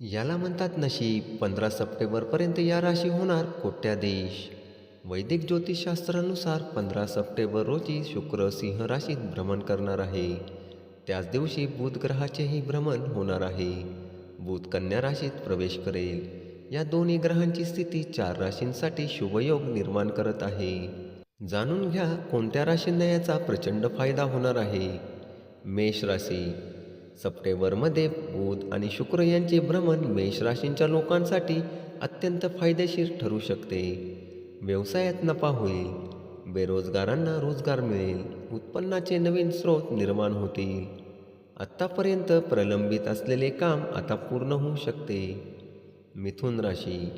याला म्हणतात नशीब. पंधरा सप्टेंबरपर्यंत या राशी होणार कोट्याधीश वैदिक ज्योतिषशास्त्रानुसार पंधरा सप्टेंबर रोजी शुक्र सिंह राशीत भ्रमण करणार आहे. त्याच दिवशी बुध ग्रहाचेही भ्रमण होणार आहे. बुध कन्या राशीत प्रवेश करेल. या दोन्ही ग्रहांची स्थिती चार राशींसाठी शुभयोग निर्माण करत आहे. जाणून घ्या कोणत्या राशींना याचा प्रचंड फायदा होणार आहे. मेष राशी. सप्टेंबरमध्ये बुध आणि शुक्र यांचे भ्रमण मेष राशींच्या लोकांसाठी अत्यंत फायदेशीर ठरू शकते. व्यवसायात नफा होईल बेरोजगारांना रोजगार मिळेल उत्पन्नाचे नवीन स्रोत निर्माण होतील. आत्तापर्यंत प्रलंबित असलेले काम आता पूर्ण होऊ शकते. मिथुन राशी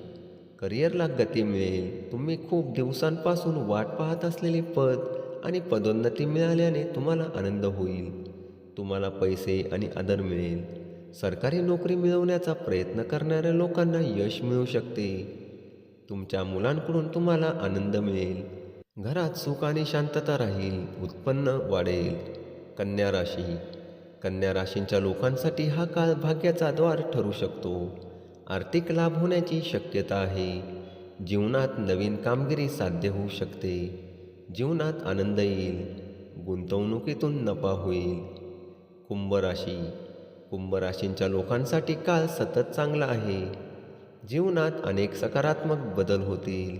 करिअरला गती मिळेल तुम्ही खूप दिवसांपासून वाट पाहत असलेले पद आणि पदोन्नती मिळाल्याने तुम्हाला आनंद होईल. तुम्हाला पैसे आणि आदर मिळेल. सरकारी नोकरी मिळवण्याचा प्रयत्न करणाऱ्या लोकांना यश मिळू शकते. तुमच्या मुलांकडून तुम्हाला आनंद मिळेल. घरात सुख आणि शांतता राहील उत्पन्न वाढेल. कन्या राशी. कन्या राशींच्या लोकांसाठी हा काळ भाग्याचा द्वार ठरू शकतो. आर्थिक लाभ होण्याची शक्यता आहे. जीवनात नवीन कामगिरी साध्य होऊ शकते. जीवनात आनंद येईल. गुंतवणुकीतून नफा होईल. कुंभ राशी कुंभ राशींच्या लोकांसाठी काळ सतत चांगला आहे. जीवनात अनेक सकारात्मक बदल होतील.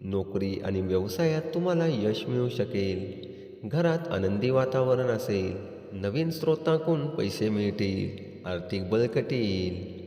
नोकरी आणि व्यवसायात तुम्हाला यश मिळू शकेल. घरात आनंदी वातावरण असेल. नवीन स्रोतांकून पैसे मिळतील. आर्थिक बळकटी येईल.